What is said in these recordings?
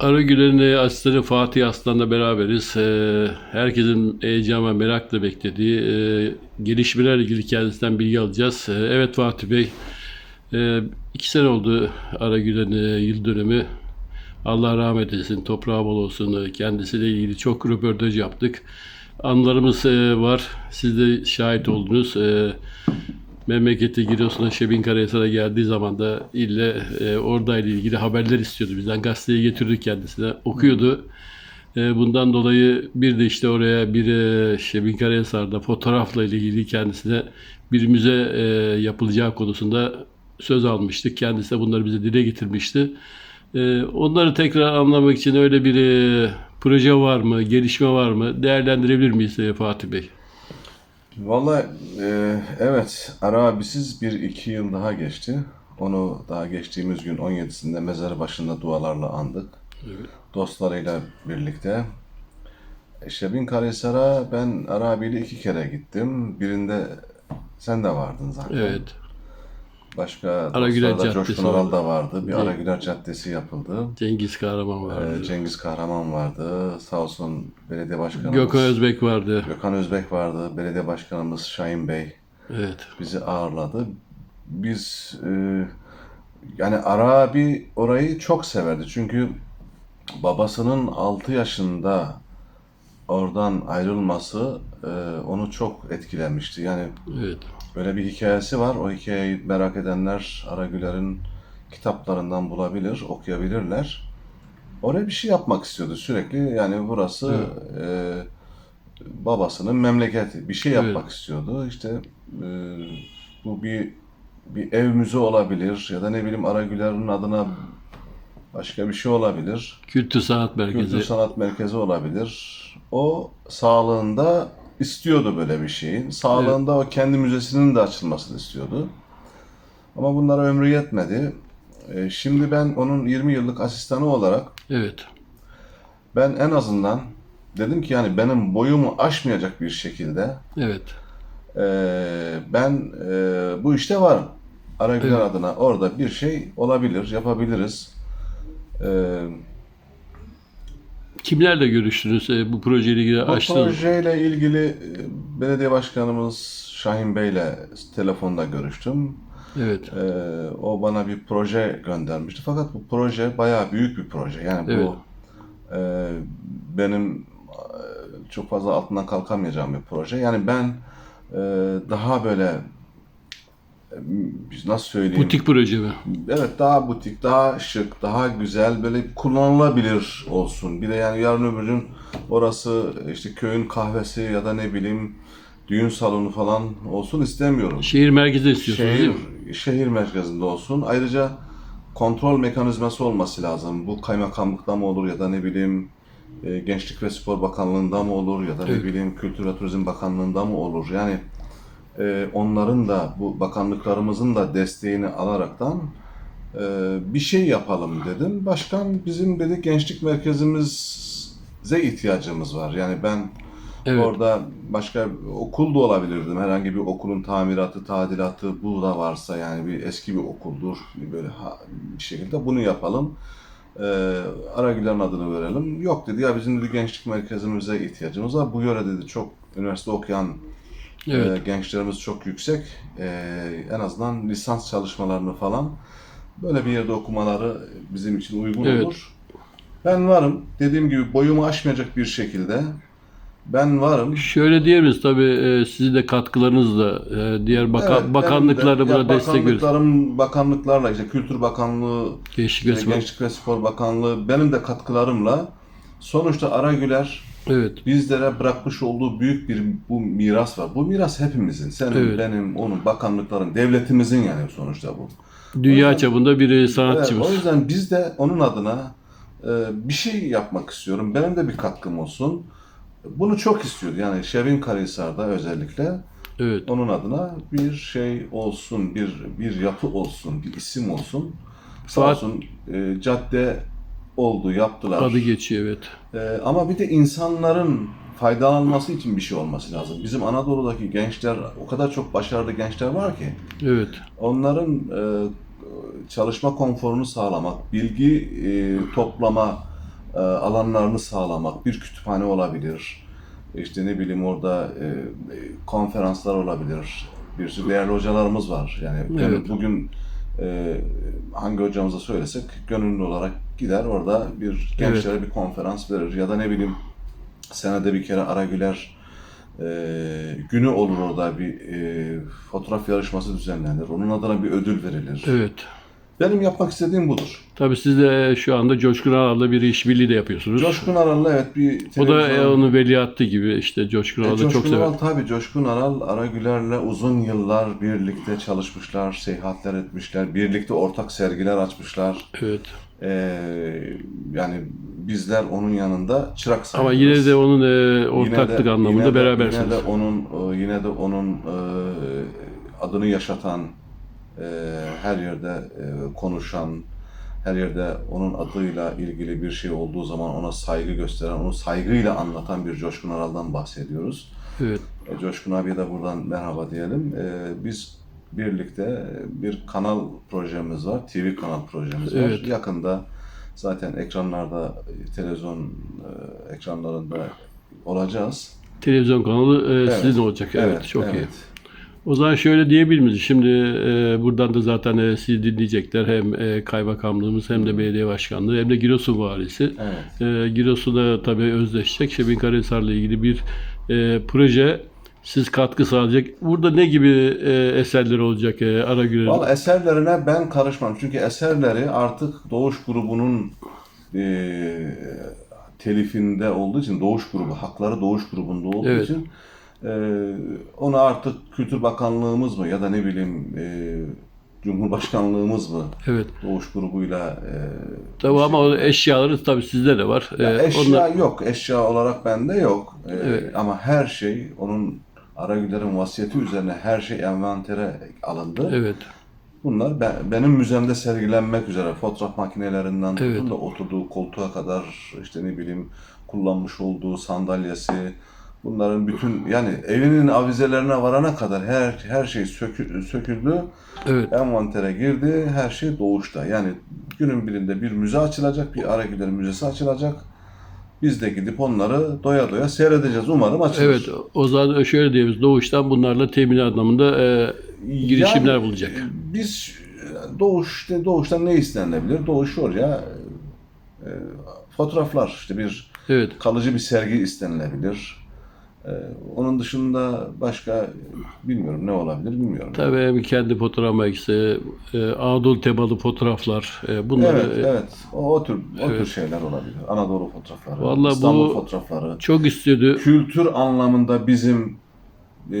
Aragüler'in asistanı Fatih Aslan'la beraberiz. Ee, herkesin heyecan ve merakla beklediği e, gelişmelerle ilgili kendisinden bilgi alacağız. Ee, evet Fatih Bey, e, iki sene oldu Aragüler'in e, yıl dönümü. Allah rahmet eylesin, toprağı bol olsun. Kendisiyle ilgili çok röportaj yaptık. Anılarımız e, var. Siz de şahit oldunuz. E, memleketi Giresun'a Şebin Karahisar'a geldiği zaman da ille e, oradayla ilgili haberler istiyordu. Bizden gazeteyi getirdik kendisine. Okuyordu. E, bundan dolayı bir de işte oraya bir e, Şebin Karahisar'da fotoğrafla ilgili kendisine bir müze e, yapılacağı konusunda söz almıştık. Kendisi de bunları bize dile getirmişti. E, onları tekrar anlamak için öyle bir e, proje var mı, gelişme var mı? Değerlendirebilir miyiz Fatih Bey? Vallahi e, evet Ara abisiz bir iki yıl daha geçti. Onu daha geçtiğimiz gün 17'sinde mezarı başında dualarla andık. Dostlarıyla birlikte. Şebin Karahisar'a ben Ara abiyle iki kere gittim. Birinde sen de vardın zaten. Evet. Başka Aragüler Coşkun var. da vardı. Bir Evet. Aragüler Caddesi yapıldı. Cengiz Kahraman vardı. E, Cengiz Kahraman vardı. Sağ olsun belediye başkanımız. Gökhan Özbek vardı. Gökhan Özbek vardı. Belediye başkanımız Şahin Bey. Evet. bizi ağırladı. Biz e, yani Ara abi orayı çok severdi. Çünkü babasının 6 yaşında oradan ayrılması e, onu çok etkilemişti. Yani Evet. Böyle bir hikayesi var. O hikayeyi merak edenler Aragüler'in kitaplarından bulabilir, okuyabilirler. Oraya bir şey yapmak istiyordu sürekli. Yani burası e, babasının memleketi. Bir şey Evet. yapmak istiyordu. İşte e, bu bir bir ev müze olabilir ya da ne bileyim Aragüler'in adına başka bir şey olabilir. Kültür Sanat Merkezi. Kültür Sanat Merkezi olabilir. O sağlığında istiyordu böyle bir şeyin. Sağlığında o kendi müzesinin de açılmasını istiyordu. Ama bunlara ömrü yetmedi. E, Şimdi ben onun 20 yıllık asistanı olarak Evet. ben en azından dedim ki yani benim boyumu aşmayacak bir şekilde Evet. e, ben e, bu işte varım. Aragüler Evet. adına orada bir şey olabilir, yapabiliriz. E, Kimlerle görüştünüz e, bu projeyle ilgili Bu açtınız? projeyle ilgili e, belediye başkanımız Şahin Bey'le telefonda görüştüm. Evet. E, o bana bir proje göndermişti. Fakat bu proje bayağı büyük bir proje. Yani Evet. bu e, benim e, çok fazla altından kalkamayacağım bir proje. Yani ben e, daha böyle e, nasıl söyleyeyim? Butik proje mi? Evet daha butik, daha şık, daha güzel, böyle kullanılabilir olsun. Bir de yani yarın öbür gün orası işte köyün kahvesi ya da ne bileyim düğün salonu falan olsun istemiyorum. Şehir merkezi istiyorsunuz Şehir, değil mi? şehir merkezinde olsun. Ayrıca kontrol mekanizması olması lazım. Bu kaymakamlıkta mı olur ya da ne bileyim e, Gençlik ve Spor Bakanlığı'nda mı olur ya da Evet. ne bileyim Kültür ve Turizm Bakanlığı'nda mı olur? Yani e, onların da bu bakanlıklarımızın da desteğini alaraktan e, bir şey yapalım dedim. Başkan bizim dedi gençlik merkezimize ihtiyacımız var. Yani ben Evet. Orada başka okul da olabilirdim. Herhangi bir okulun tamiratı, tadilatı bu da varsa yani bir eski bir okuldur. Böyle ha- bir şekilde bunu yapalım. Ee, Aragüler'in adını verelim. Yok dedi ya bizim dedi gençlik merkezimize ihtiyacımız var. Bu yöre dedi çok üniversite okuyan Evet. e, gençlerimiz çok yüksek. E, en azından lisans çalışmalarını falan böyle bir yerde okumaları bizim için uygun Evet. olur. Ben varım. Dediğim gibi boyumu aşmayacak bir şekilde ben varım. Şöyle diyebiliriz tabii e, sizin de katkılarınızla e, diğer baka- Evet, bakanlıklar da benim de- buna destek veriyor. bakanlıklarım, bakanlıklarla işte Kültür Bakanlığı, Gençlik ve Spor. Gençlik ve Spor Bakanlığı benim de katkılarımla sonuçta Aragüler Evet. bizlere bırakmış olduğu büyük bir bu miras var. Bu miras hepimizin. Senin, Evet. benim, onun, bakanlıkların, devletimizin yani sonuçta bu. Dünya yüzden- çapında bir e, Evet, sanatçımız. o yüzden biz de onun adına e, bir şey yapmak istiyorum. Benim de bir katkım olsun. Bunu çok istiyordu. Yani Şevin Karahisar'da özellikle Evet. onun adına bir şey olsun, bir bir yapı olsun, bir isim olsun. Sağ olsun e, cadde oldu, yaptılar. Adı geçiyor evet. E, ama bir de insanların faydalanması için bir şey olması lazım. Bizim Anadolu'daki gençler, o kadar çok başarılı gençler var ki Evet. onların e, çalışma konforunu sağlamak, bilgi e, toplama e, alanlarını sağlamak, bir kütüphane olabilir. İşte ne bileyim orada e, konferanslar olabilir. Bir sürü değerli hocalarımız var. Yani Evet. bugün e, hangi hocamıza söylesek gönüllü olarak gider orada bir gençlere bir konferans verir ya da ne bileyim senede bir kere Aragüler e, günü olur orada bir e, fotoğraf yarışması düzenlenir. Onun adına bir ödül verilir. Evet. Benim yapmak istediğim budur. Tabii siz de şu anda Coşkun Aral'la bir işbirliği de yapıyorsunuz. Coşkun Aral'la evet bir o da e, televizyon- onun veliahtı gibi işte Coşkun E, Aral da çok Coşkun sever. Aral tabii Coşkun Aral Aragüler'le uzun yıllar birlikte çalışmışlar, seyahatler etmişler, birlikte ortak sergiler açmışlar. Evet. E, yani bizler onun yanında çırak Ama sayılırız. yine de onun e, Yine ortaklık de- anlamında yine de- berabersiniz. Yine de onun e, yine de onun e, adını yaşatan e, her yerde e, konuşan her yerde onun adıyla ilgili bir şey olduğu zaman ona saygı gösteren, onu saygıyla anlatan bir Coşkun Aral'dan bahsediyoruz. Evet. E, Coşkun abiye de buradan merhaba diyelim. E, biz birlikte bir kanal projemiz var, TV kanal projemiz var. Evet. Yakında zaten ekranlarda, televizyon ekranlarında olacağız. Televizyon kanalı e, Evet. sizin olacak. Evet, çok iyi. O zaman şöyle diyebilir miyiz? Şimdi e, buradan da zaten e, sizi dinleyecekler. Hem e, kaymakamlığımız hem de belediye başkanlığı hem de Giresun valisi. Evet. E, Giresun'da tabii özdeşecek. Şebin Karahisar'la ilgili bir e, proje siz katkı sağlayacak. Burada ne gibi e, eserler olacak e, Aragüler'in? Valla eserlerine ben karışmam. Çünkü eserleri artık Doğuş grubunun e, telifinde olduğu için Doğuş grubu, hakları Doğuş grubunda olduğu Evet. için e, onu artık Kültür Bakanlığımız mı ya da ne bileyim e, Cumhurbaşkanlığımız mı Evet. Doğuş grubuyla e, Tabii ama o eşyaları tabii sizde de var. Ya E, eşya onlar- yok. Eşya olarak bende yok. Ee, Evet. Ama her şey onun Aragüler'in vasiyeti üzerine her şey envantere alındı. Evet. Bunlar be- benim müzemde sergilenmek üzere fotoğraf makinelerinden Evet. tutun da oturduğu koltuğa kadar işte ne bileyim kullanmış olduğu sandalyesi bunların bütün yani evinin avizelerine varana kadar her her şey sökü- söküldü, Evet. envantere girdi, her şey doğuşta. Yani günün birinde bir müze açılacak, bir Aragüler Müzesi açılacak. Biz de gidip onları doya doya seyredeceğiz. Umarım açılır. Evet. O zaman şöyle diyebiliriz. Doğuştan bunlarla temin anlamında e, girişimler Yani, bulacak. Biz doğuş, doğuştan ne istenilebilir? Doğuş oraya e, fotoğraflar, işte bir Evet. kalıcı bir sergi istenilebilir. E, onun dışında başka bilmiyorum ne olabilir bilmiyorum. Tabii hem kendi fotoğraf makinesi, e, Anadolu temalı fotoğraflar. E, bunları Evet, evet. O, o tür o tür Evet. şeyler olabilir. Anadolu fotoğrafları, Vallahi İstanbul bu- fotoğrafları. çok istiyordu. Kültür anlamında bizim e,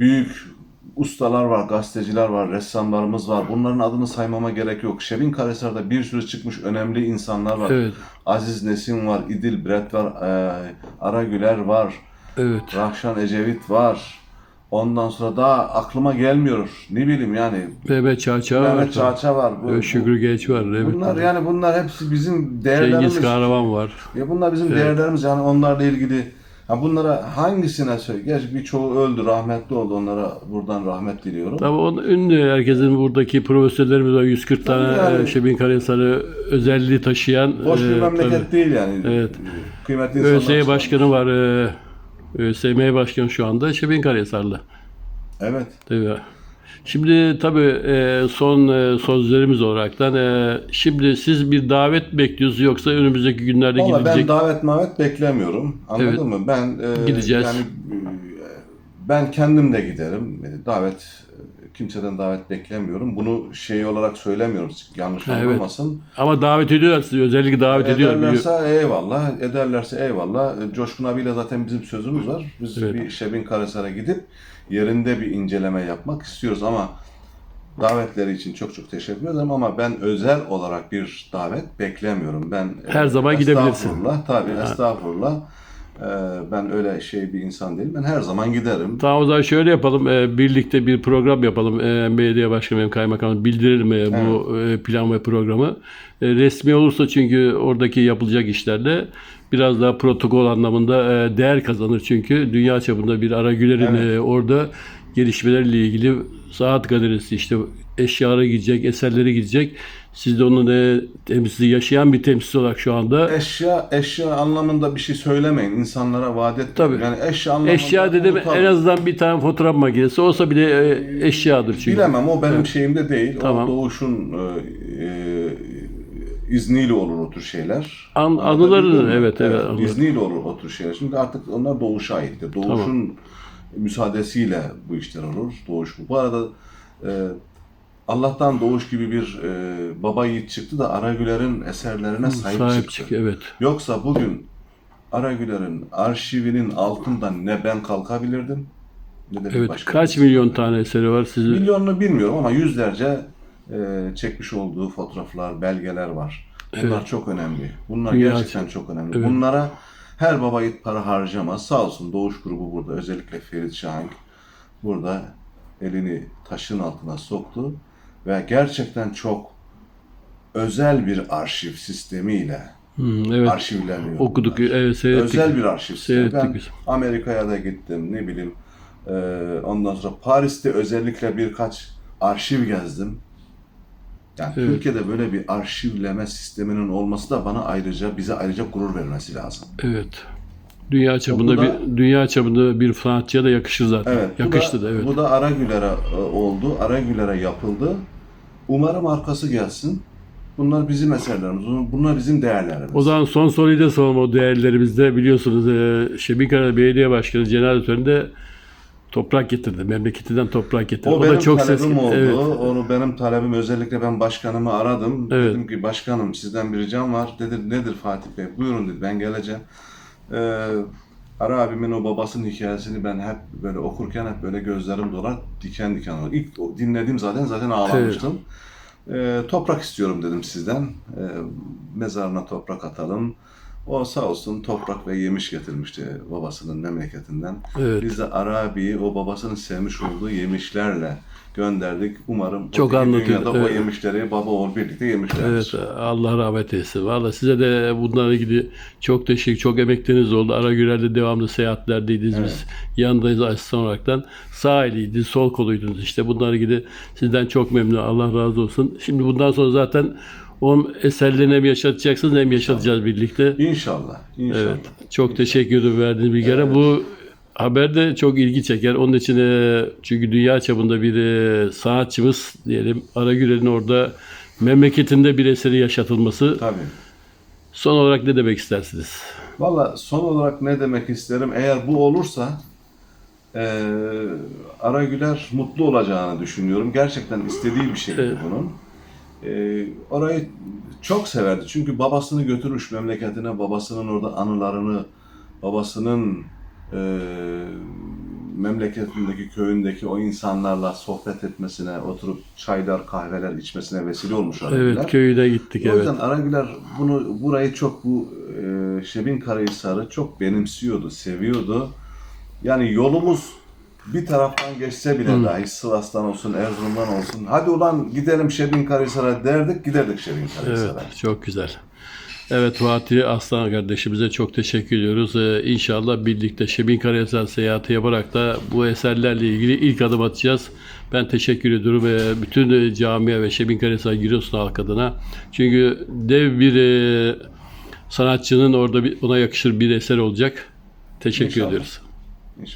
büyük ustalar var, gazeteciler var, ressamlarımız var. Bunların adını saymama gerek yok. Şebin Karahisar'da bir sürü çıkmış önemli insanlar var. Evet. Aziz Nesin var, İdil Bret var, e, Aragüler var, Evet. Rahşan Ecevit var. Ondan sonra daha aklıma gelmiyor. Ne bileyim yani. Mehmet Çağçağ var. Mehmet Çağça var. Bu, Evet, Şükrü Genç var. Evet. Bunlar yani bunlar hepsi bizim değerlerimiz. Cengiz Kahraman var. Ya bunlar bizim değerlerimiz yani onlarla ilgili. Ha bunlara hangisine söyle? Gerçi birçoğu öldü, rahmetli oldu. Onlara buradan rahmet diliyorum. Tabii onun ünlü herkesin buradaki profesörlerimiz var. 140 tane yani. e, Şebin Karahisar'ı özelliği taşıyan. Boş bir e, memleket tabii. değil yani. Evet. Kıymetli insanlar. ÖSY Başkanı var. E, ÖSYM Başkanı şu anda Şebin Karahisar'lı. Evet. Tabii. Şimdi tabii e, son e, sözlerimiz olaraktan e, şimdi siz bir davet bekliyorsunuz yoksa önümüzdeki günlerde Valla ben gidilecek? davet mavet beklemiyorum. Anladın Evet. mı? Ben Gideceğiz. Yani ben kendim de giderim. Davet kimseden davet beklemiyorum. Bunu şey olarak söylemiyorum. Yanlış evet. anlamasın. Ama davet ediyorlar sizi. Özellikle davet ediyorlar. Ederlerse eyvallah. Ederlerse eyvallah. Coşkun abiyle zaten bizim sözümüz var. Biz Evet. bir Şebin Karahisar'a gidip yerinde bir inceleme yapmak istiyoruz ama davetleri için çok çok teşekkür ederim ama ben özel olarak bir davet beklemiyorum. Ben Her e, zaman gidebilirsin. Estağfurullah. Tabii estağfurullah. E, ben öyle şey bir insan değilim. Ben her zaman giderim. Tamam o zaman şöyle yapalım. e, birlikte bir program yapalım. E, belediye başkanı hem kaymakamı bildirelim e, bu e, plan ve programı. E, resmi olursa çünkü oradaki yapılacak işlerde biraz daha protokol anlamında e, değer kazanır çünkü dünya çapında bir Aragüler'in Evet. e, orada gelişmelerle ilgili saat galerisi işte eşyalara gidecek, eserlere gidecek. Siz de onun e, temsilci, yaşayan bir temsilci olarak şu anda. Eşya eşya anlamında bir şey söylemeyin. insanlara vaat etmeyin. Tabii. Yani eşya anlamında Eşya dedim unutalım. en azından bir tane fotoğraf makinesi olsa bile e, eşyadır çünkü. Bilemem o benim şeyimde değil. Tamam. O doğuşun e, e, izniyle olur o tür şeyler. An- Anlatabildim anılarını, mi? evet, evet, anladım. izniyle olur o tür şeyler. Şimdi artık onlar doğuşa aittir. Doğuşun müsaadesiyle bu işler olur. Doğuş bu. Bu arada e, Allah'tan doğuş gibi bir e, baba yiğit çıktı da Aragüler'in eserlerine sahip, Sahip çıktı. çık evet. Yoksa bugün Aragüler'in arşivinin altından ne ben kalkabilirdim ne de Evet. başka Kaç milyon tane eseri var sizin? Milyonunu bilmiyorum ama yüzlerce e, çekmiş olduğu fotoğraflar, belgeler var. Bunlar Evet. çok önemli. Bunlar Dünya gerçekten çok önemli. Evet. Bunlara her baba yiğit para harcamaz. Sağ olsun Doğuş grubu burada özellikle Ferit Şahank burada elini taşın altına soktu ve gerçekten çok özel bir arşiv sistemiyle Hmm, evet. arşivleniyor. Okuduk, bunlar. evet, seyrettik. Özel bir arşiv sistemi. Ben biz. Amerika'ya da gittim ne bileyim. Ee, ondan sonra Paris'te özellikle birkaç arşiv gezdim. Yani Evet. Türkiye'de böyle bir arşivleme sisteminin olması da bana ayrıca bize ayrıca gurur vermesi lazım. Evet. Dünya çapında Okulda- bir dünya çapında bir sanatçıya da yakışır zaten. Evet. Yakıştı da, da evet. Bu da Aragüler'e e, oldu. Aragüler'e yapıldı. Umarım arkası gelsin. Bunlar bizim eserlerimiz. Bunlar bizim değerlerimiz. O zaman son soruyu da soralım o değerlerimizde. Biliyorsunuz e, Şebikara Belediye Başkanı cenaze töreninde toprak getirdi. Memleketinden toprak getirdi. O, benim ses talebim oldu. Evet. Onu benim talebim özellikle ben başkanımı aradım. Evet. Dedim ki başkanım sizden bir ricam var. Dedi nedir Fatih Bey? Buyurun dedi ben geleceğim. Ee, Ara abimin o babasının hikayesini ben hep böyle okurken hep böyle gözlerim dolar diken diken olur. İlk o- dinlediğim zaten zaten ağlamıştım. Ee, toprak istiyorum dedim sizden. Ee, mezarına toprak atalım. O sağ olsun toprak ve yemiş getirmişti babasının memleketinden. Evet. Biz de Arabi'yi o babasının sevmiş olduğu yemişlerle gönderdik. Umarım Çok öteki anlatıyor, dünyada o evet. yemişleri baba oğul birlikte yemişler. Evet, Allah rahmet eylesin. Valla size de bunlarla ilgili çok teşekkür, çok emekleriniz oldu. Aragüler'de devamlı seyahatlerdeydiniz biz. Yanındayız asistan olaraktan. Sağ eliydi, sol koluydunuz işte. Bunlarla ilgili sizden çok memnun. Allah razı olsun. Şimdi bundan sonra zaten o eserlerini hem yaşatacaksınız hem yaşatacağız birlikte. İnşallah. İnşallah. Evet. Çok teşekkür ederim verdiğiniz bilgilere. Bu haber de çok ilgi çeker. Onun için e, çünkü dünya çapında bir e, sanatçımız diyelim Aragüler'in orada memleketinde bir eseri yaşatılması. Tabii. Son olarak ne demek istersiniz? Valla son olarak ne demek isterim? Eğer bu olursa eee Aragüler mutlu olacağını düşünüyorum. Gerçekten istediği bir şeydi Evet. bunun. Eee, orayı çok severdi. Çünkü babasını götürmüş memleketine, babasının orada anılarını, babasının eee, memleketindeki, köyündeki o insanlarla sohbet etmesine, oturup çaylar, kahveler içmesine vesile olmuş Aragüler. Evet köyüne gittik O evet. yüzden Aragüler bunu burayı çok bu e, Şebin Karahisar'ı çok benimsiyordu, seviyordu. Yani yolumuz bir taraftan geçse bile dahi Sivas'tan olsun, Erzurum'dan olsun. Hadi ulan gidelim Şebin Karahisar'a derdik, giderdik Şebin Karahisar'a. Evet çok güzel. Evet Fatih Aslan kardeşimize çok teşekkür ediyoruz. Ee, inşallah birlikte Şebin Karahisar seyahati yaparak da bu eserlerle ilgili ilk adım atacağız. Ben teşekkür ediyorum ve bütün e, camia ve Şebin Karahisar Giresun halk adına. Çünkü dev bir e, sanatçının orada bir, ona yakışır bir eser olacak. Teşekkür İnşallah. ediyoruz.